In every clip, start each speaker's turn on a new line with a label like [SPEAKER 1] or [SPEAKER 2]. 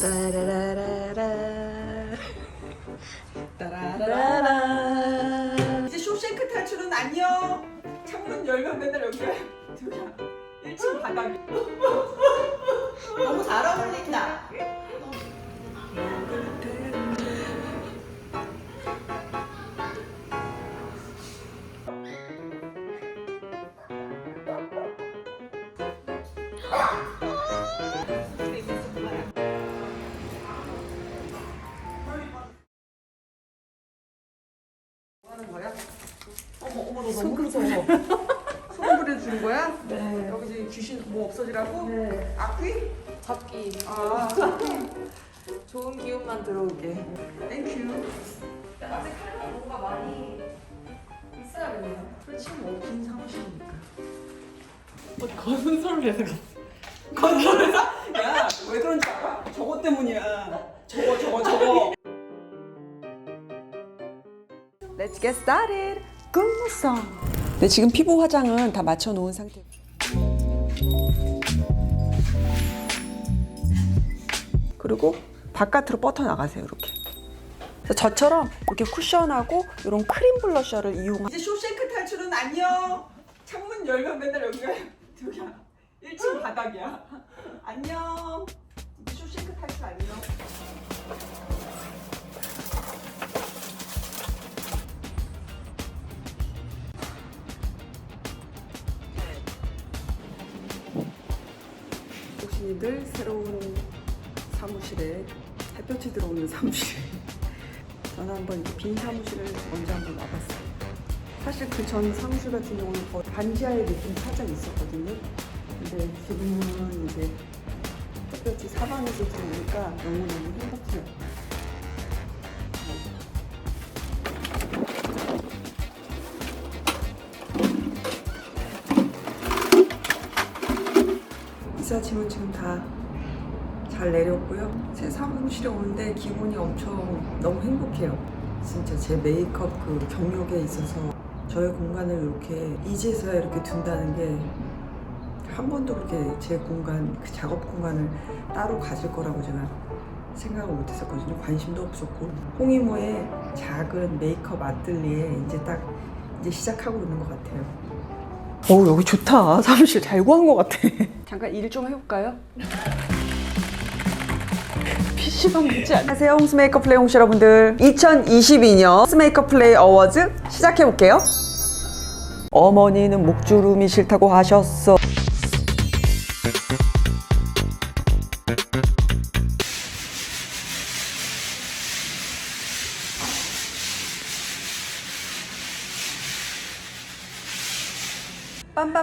[SPEAKER 1] 따라라라라 따라라라
[SPEAKER 2] 이제 쇼생크 탈출은 안녕. 창문 열면 맨날 여기가 저기야. 1층 바닥이. 너무 잘 어울린다. 너 너무 무서워. 소금 뿌려주는 거야?
[SPEAKER 1] 네.
[SPEAKER 2] 여기 이제 귀신 뭐 없어지라고?
[SPEAKER 1] 네.
[SPEAKER 2] 악귀?
[SPEAKER 1] 잡기
[SPEAKER 2] 아,
[SPEAKER 1] 좋은 기운만 들어오게
[SPEAKER 2] 땡큐.
[SPEAKER 1] 아직 할 뭔가 많이 있어야겠네요
[SPEAKER 2] 그렇지 뭐긴 사무실이니까.
[SPEAKER 1] 뭐 거는 소리를 해서
[SPEAKER 2] 건설회사? 야, 왜 그런지 알아? 저거 때문이야. 저거 저거 저거. Let's get started. 꿈성. 네, 지금 피부 화장은 다 맞춰 놓은 상태. 그리고 바깥으로 뻗어 나가세요, 이렇게. 그래서 저처럼 이렇게 쿠션하고 이런 크림 블러셔를 이용하. 이제 쇼생크 탈출은 안녕. 창문 열면 맨날 여기가 저기야. 1층 바닥이야. 안녕. 이제 쇼생크 탈출 안녕. 혹시들 새로운 사무실에 햇볕이 들어오는 사무실에 저는 한번 빈 사무실을 먼저 한번 와봤어요. 사실 그 전 사무실 같은 경우는 거의 반지하의 느낌이 살짝 있었거든요. 근데 지금은 이제 햇볕이 사방에서 들어오니까 너무너무 행복해요. 이사 짐은 지금 다 잘 내렸고요. 새 사무실에 오는데 기분이 엄청 너무 행복해요. 진짜 제 메이크업 그 경력에 있어서 저의 공간을 이렇게 이제서야 이렇게 둔다는 게 한 번도 그렇게 제 공간, 그 작업 공간을 따로 가질 거라고 제가 생각을 못 했었거든요. 관심도 없었고. 홍이모의 작은 메이크업 아틀리에 이제 딱 이제 시작하고 있는 것 같아요. 오, 여기 좋다. 사무실 잘 구한 것 같아. 잠깐 일 좀 해볼까요? PC방 있지 않 안녕하세요. 홍스 메이크업 플레이 홍시 여러분들. 2022년 홍스 메이크업 플레이 어워즈 시작해볼게요. 어머니는 목주름이 싫다고 하셨어.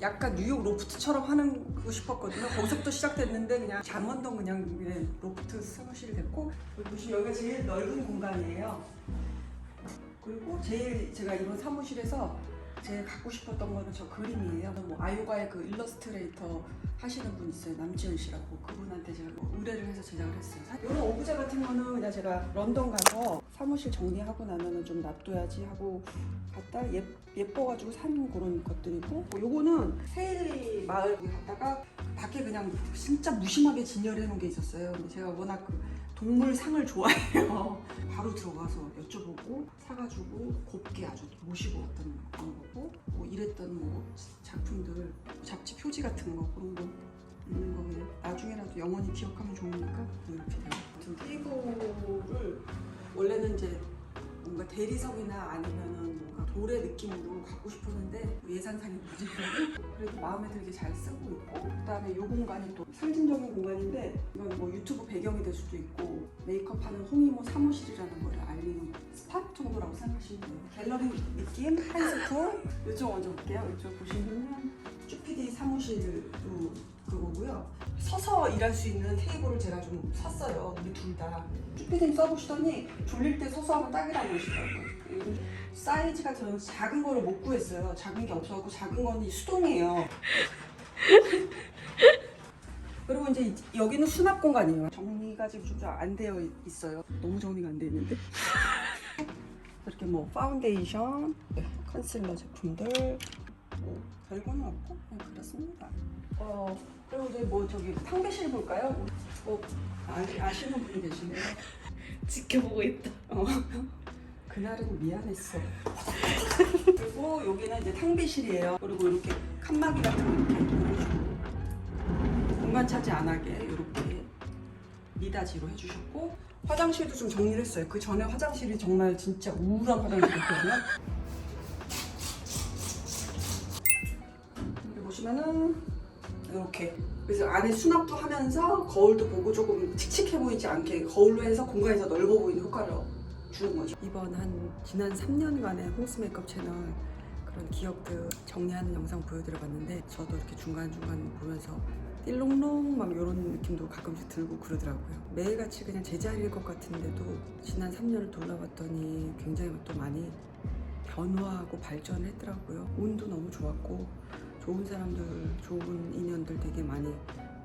[SPEAKER 2] 약간 뉴욕 로프트처럼 하는 거 싶었거든요. 거기서부터 시작됐는데 그냥 잠원동 그냥 그냥 로프트 사무실이 됐고 보시면 여기가 제일 넓은 공간이에요. 그리고 제일 제가 이번 사무실에서 제일 갖고 싶었던 거는 저 그림이에요. 뭐 아요가의 그 일러스트레이터 하시는 분 있어요. 남지은 씨라고 그분한테 제가 뭐 의뢰를 해서 제작을 했어요. 이런 오브제 같은 거는 그냥 제가 런던 가서 사무실 정리하고 나면은 좀 놔둬야지 하고 갔다 예, 예뻐가지고 산 그런 것들이고 뭐 요거는 세일 마을 갔다가 밖에 그냥 진짜 무심하게 진열해 놓은 게 있었어요. 제가 워낙 그 동물 상을 좋아해요. 바로 들어가서 여쭤보고 사가지고 곱게 아주 모시고 왔던 거고 뭐 이랬던 뭐 작품들 잡지 표지 같은 거 그런 거 있는 거 그냥 나중에라도 영원히 기억하면 좋으니까 뭐 이렇게. 아무튼 피부를 원래는 이제 뭔가 대리석이나 아니면은 돌의 느낌으로 갖고 싶었는데 예산상의 문제로 그래도 마음에 들게 잘 쓰고 있고 그다음에 이 공간이 또 상징적인 공간인데 이건 뭐 유튜브 배경이 될 수도 있고 메이크업하는 홍이모 사무실이라는 거를 알리는 스팟 정도라고 생각하시면 돼요 갤러리 느낌 하이스쿨 이쪽 먼저 볼게요 이쪽 보시면은 쭈피디 사무실도 그거고요 서서 일할 수 있는 테이블을 제가 좀 샀어요. 우리 둘 다. 쭈피님 써보시더니 졸릴 때 서서 하면 딱이라고 그러시더라고요. 사이즈가 저는 작은 거를 못 구했어요. 작은 게 없어갖고 작은 거는 수동이에요. 그리고 이제 이- 여기는 수납 공간이에요. 정리가 지금 좀 안 되어 있어요. 너무 정리가 안 돼 있는데. 이렇게 뭐 파운데이션, 컨실러 제품들 뭐 별거는 없고 그냥 그렇습니다. 어 그리고 이제 뭐 저기 탕배실 볼까요? 뭐 아, 아시는 분이 계시네요.
[SPEAKER 1] 지켜보고 있다.
[SPEAKER 2] 어. 그날은 미안했어. 그리고 여기는 이제 탕비실이에요. 그리고 이렇게 칸막이 같은 거 이렇게 해주고 공간 차지 안 하게 이렇게 미닫이로 해주셨고 화장실도 좀 정리를 했어요. 그 전에 화장실이 정말 진짜 우울한 화장실이었거든요. 여기 보시면은 이렇게 그래서 안에 수납도 하면서 거울도 보고 조금 칙칙해 보이지 않게 거울로 해서 공간이 더 넓어 보이는 효과를 주는 거죠. 이번 한 지난 3년간의 홍스 메이크업 채널 그런 기억들 정리하는 영상 보여드려봤는데 저도 이렇게 중간중간 보면서 띠롱롱 막 이런 느낌도 가끔씩 들고 그러더라고요. 매일같이 그냥 제자리일 것 같은데도 지난 3년을 돌아봤더니 굉장히 또 많이 변화하고 발전을 했더라고요. 운도 너무 좋았고 좋은 사람들, 좋은 인연들 되게 많이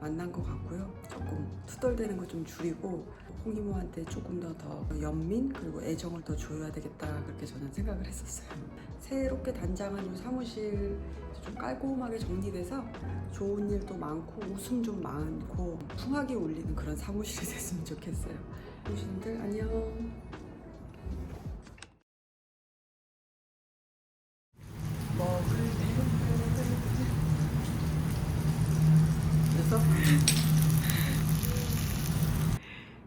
[SPEAKER 2] 만난 것 같고요. 조금 투덜대는 거 좀 줄이고 홍이모한테 조금 더 더 연민 그리고 애정을 더 줘야 되겠다 그렇게 저는 생각을 했었어요. 새롭게 단장한 이 사무실 좀 깔끔하게 정리돼서 좋은 일도 많고 웃음 좀 많고 풍하게 울리는 그런 사무실이 됐으면 좋겠어요. 보시는들 안녕. 먹을 그래서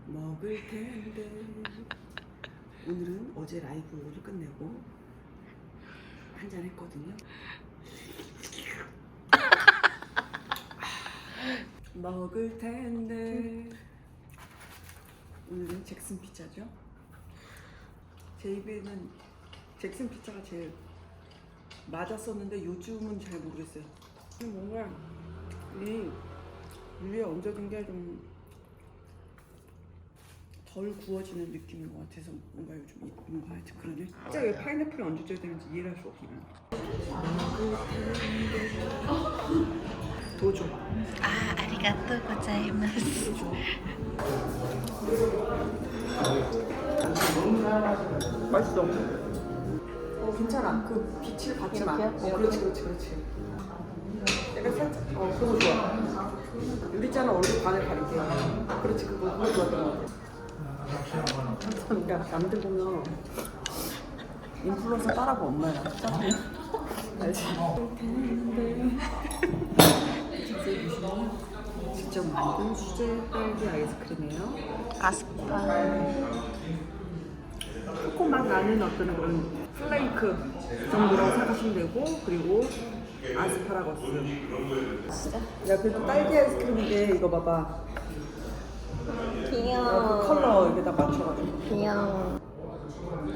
[SPEAKER 2] 먹을 텐데 오늘은 어제 라이브를 끝내고 한잔 했거든요. 먹을 텐데 오늘은 잭슨 피자죠. 제 입에는 잭슨 피자가 제일 맞았었는데 요즘은 잘 모르겠어요. 뭔가 이 위에 얹어진 게좀 덜 구워지는 느낌인 것 같아서 뭔가 요즘 뭔가 하여튼 그러네. 아, 진짜 왜 파인애플을 언제 줘야 되는지 이해를 할 수 없어 도조.
[SPEAKER 3] 아, 아리가또 고자이마스.
[SPEAKER 2] 맛있어. 어 괜찮아. 그 빛을 받지 마. 어, 그렇지 그렇지 그렇지. 살짝 어 그거 좋아. 유리잔은 얼굴 반을 가리게 그렇지 그거 그거 좋았던 것 같아. 그러니까 남들 보면 인플루언서 따라고 엄마야. 알지? 직접 만든 수제 딸기 아이스크림이에요.
[SPEAKER 3] 아스파.
[SPEAKER 2] 초코 맛 나는 어떤 그런 플레이크 정도라고 생각하시면 되고 그리고 아스파라거스 야 그래도 딸기 아이스크림인데 이거 봐봐 그
[SPEAKER 3] 귀여워.
[SPEAKER 2] 컬러 여기다 맞춰가지고
[SPEAKER 3] 귀여워.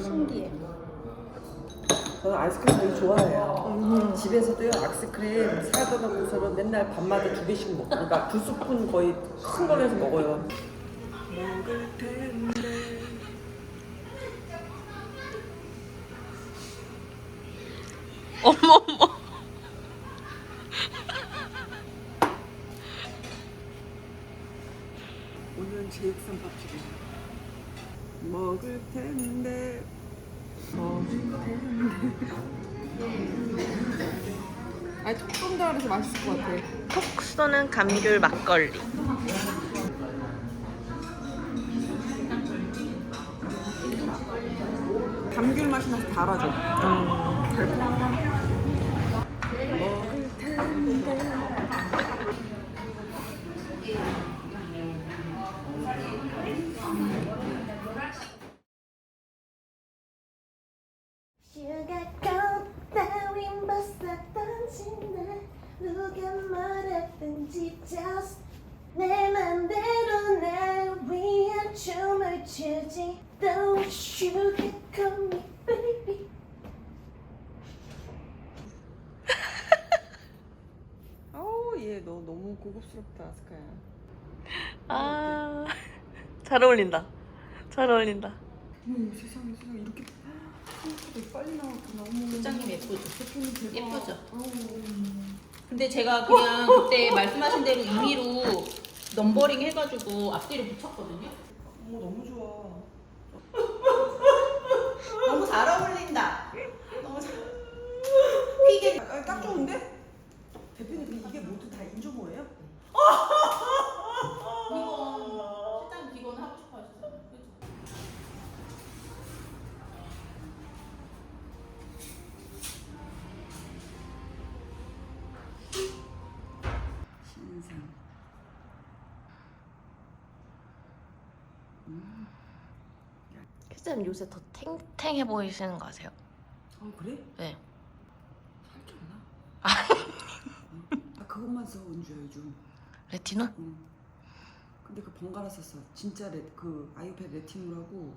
[SPEAKER 3] 신기해.
[SPEAKER 2] 저는 아이스크림 되게 좋아해요 집에서도요 아이스크림 사다 놓고서는 맨날 밤마다 두 개씩 먹고 그러니까 두 스푼 거의 큰 해서 먹어요 먹을 텐데
[SPEAKER 3] 어머 어머.
[SPEAKER 2] 텐데 먹을 텐데 아니 톡 쏜다 그래서 맛있을 것 같아
[SPEAKER 3] 톡 쏘는 감귤 막걸리.
[SPEAKER 2] 감귤 맛이 나서 달아줘
[SPEAKER 3] 음
[SPEAKER 2] 텐데
[SPEAKER 4] 슈가꽃 따윈 벗어 던진다 누가 뭐랬든지 just 내 맘대로 날 위한 춤을 추지 Don't sugarcoat me baby
[SPEAKER 2] 아우 얘너 너무 고 고급스럽다 아스카야.
[SPEAKER 3] 아, 잘 어울린다. 잘 어울린다.
[SPEAKER 2] 어머 세상에 세상에 이렇게 생각보다 빨리 나왔구나. 어머.
[SPEAKER 5] 부장님 예쁘죠?
[SPEAKER 2] 제품이 대박.
[SPEAKER 5] 예쁘죠?
[SPEAKER 2] 어우.
[SPEAKER 5] 근데 제가 그냥 그때 말씀하신 대로 임의로 넘버링 해가지고 앞뒤로 붙였거든요.
[SPEAKER 2] 어머 너무 좋아.
[SPEAKER 3] 혜쌤 요새 더 탱탱해 보이시는 거 아세요?
[SPEAKER 2] 어 그래?
[SPEAKER 3] 네.
[SPEAKER 2] 살쪘나? 아 그것만 써 은주야 요즘.
[SPEAKER 3] 레티놀?
[SPEAKER 2] 응. 근데 그 번갈아 썼어. 진짜 레, 그 아이패드 레티놀하고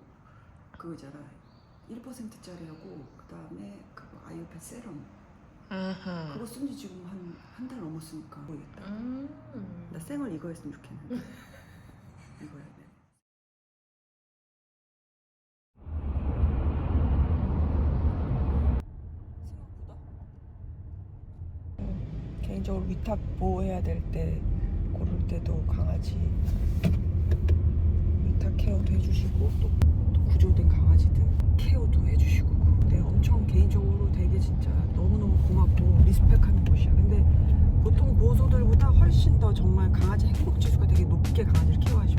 [SPEAKER 2] 그거 있잖아. 1%짜리하고 그 다음에 그거 아이패드 세럼.
[SPEAKER 3] 음.
[SPEAKER 2] 그거 쓴 지 지금 한 한 달 넘었으니까 모르겠다.
[SPEAKER 3] 음.
[SPEAKER 2] 나 생얼 이거 했으면 좋겠는데. 이거 해야 돼. 생각보다 개인적으로 위탁 보호해야 될 때 고를 때도 강아지 위탁 케어도 해주시고 또, 또 구조된 강아지들 케어도 해주시고. 근데 엄청 개인적으로 되게 진짜 너무너무 고맙고 리스펙하는 곳이야. 근데 보통 보호소들보다 훨씬 더 정말 강아지 행복 지수가 되게 높게 강아지를 케어하셔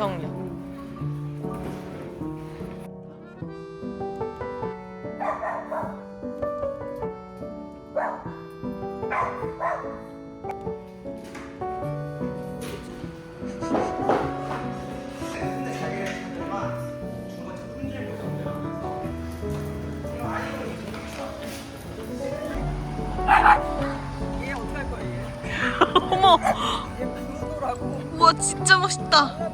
[SPEAKER 2] 얘?
[SPEAKER 3] 어머, 우와 진짜 멋있다.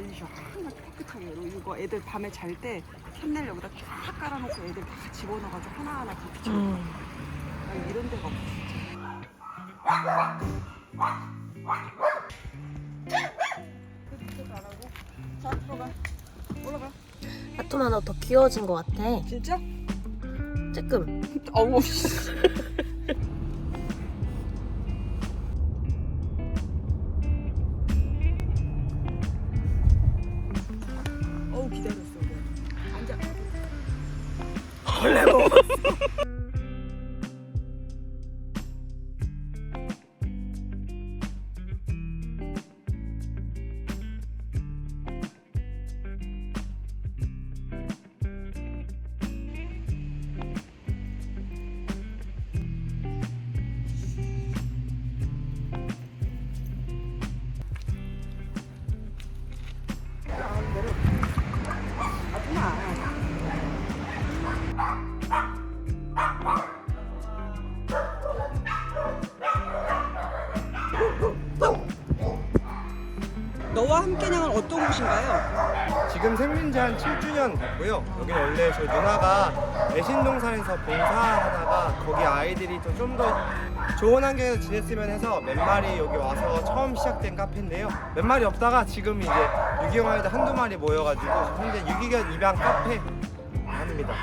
[SPEAKER 2] 말리셔 항상 깨끗하게. 이거 애들 밤에 잘 때 캔넬 여기다 쫙 깔아놓고 애들 다 집어넣어가지고 하나하나 그렇게 집어.
[SPEAKER 3] 음.
[SPEAKER 2] 아, 이런 데가 없어 진짜. 그렇게 안 하고 자 들어가 올라가.
[SPEAKER 3] 아톰 하나 더 귀여워진 것 같아.
[SPEAKER 2] 진짜?
[SPEAKER 3] 조금.
[SPEAKER 2] 어우 씨. 먹었어. 너와 함께냥은 어떤 곳인가요?
[SPEAKER 6] 지금 생긴 지 한 7주년 됐고요. 여기 원래 저희 누나가 애신동산에서 봉사하다가 거기 아이들이 좀 더 좋은 환경에서 지냈으면 해서 몇 마리 여기 와서 처음 시작된 카페인데요. 몇 마리 없다가 지금 이제 유기견 아이들 한두 마리 모여가지고 현재 유기견 입양 카페 합니다.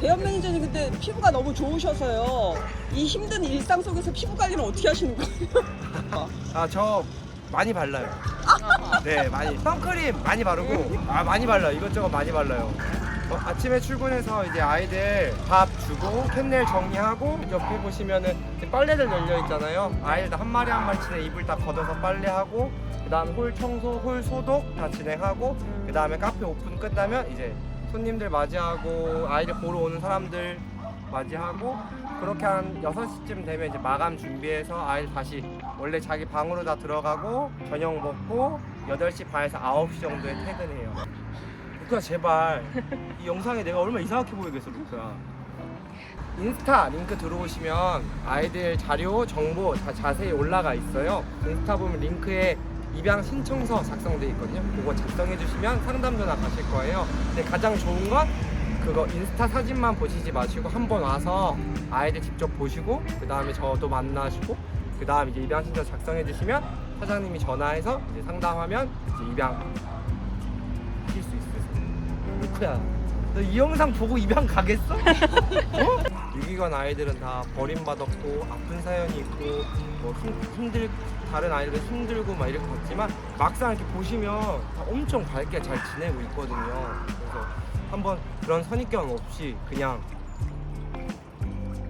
[SPEAKER 2] 대현 매니저님 근데 피부가 너무 좋으셔서요. 이 힘든 일상 속에서 피부 관리는 어떻게 하시는 거예요?
[SPEAKER 6] 아 저 많이 발라요. 네 많이 선크림 많이 바르고 아 많이 발라요. 이것저것 많이 발라요. 어, 아침에 출근해서 이제 아이들 밥 주고 캔넬 정리하고 옆에 보시면은 이제 빨래들 열려 있잖아요. 아이들 한 마리 한 마리씩 이불 다 걷어서 빨래하고 그다음 홀 청소, 홀 소독 다 진행하고 그다음에 카페 오픈 끝나면 이제 손님들 맞이하고 아이들 보러 오는 사람들 맞이하고 그렇게 한 6시쯤 되면 이제 마감 준비해서 아이들 다시 원래 자기 방으로 다 들어가고 저녁 먹고 8시 반에서 9시 정도에 퇴근해요. 루크야 제발 이 영상에 내가 얼마나 이상하게 보이겠어 루크야. 인스타 링크 들어오시면 아이들 자료 정보 다 자세히 올라가 있어요. 인스타 보면 링크에 입양 신청서 작성돼 있거든요. 그거 작성해 주시면 상담 전화 가실 거예요. 근데 가장 좋은 건 그거 인스타 사진만 보시지 마시고 한번 와서 아이들 직접 보시고 그 다음에 저도 만나시고 그 다음 이제 입양 신청 작성해 주시면 사장님이 전화해서 이제 상담하면 이제 입양 하실 수 있으세요. 루크야, 너 이 영상 보고 입양 가겠어? 어? 유기견 아이들은 다 버림받았고 아픈 사연이 있고 뭐 힘, 힘들 다른 아이들은 힘들고 막 이렇게 갔지만 막상 이렇게 보시면 다 엄청 밝게 잘 지내고 있거든요. 그래서 한번 그런 선입견 없이 그냥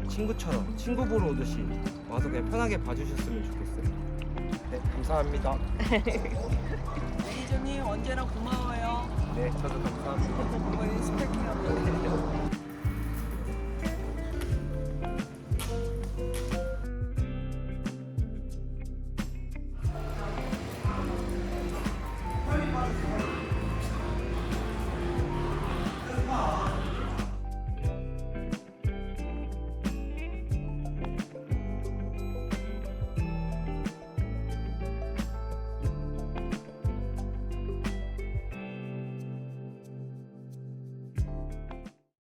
[SPEAKER 6] 친구처럼 친구 보러 오듯이 와서 그냥 편하게 봐주셨으면 좋겠어요. 네, 감사합니다.
[SPEAKER 2] 매니저님 언제나 고마워요.
[SPEAKER 6] 네, 저도 감사합니다.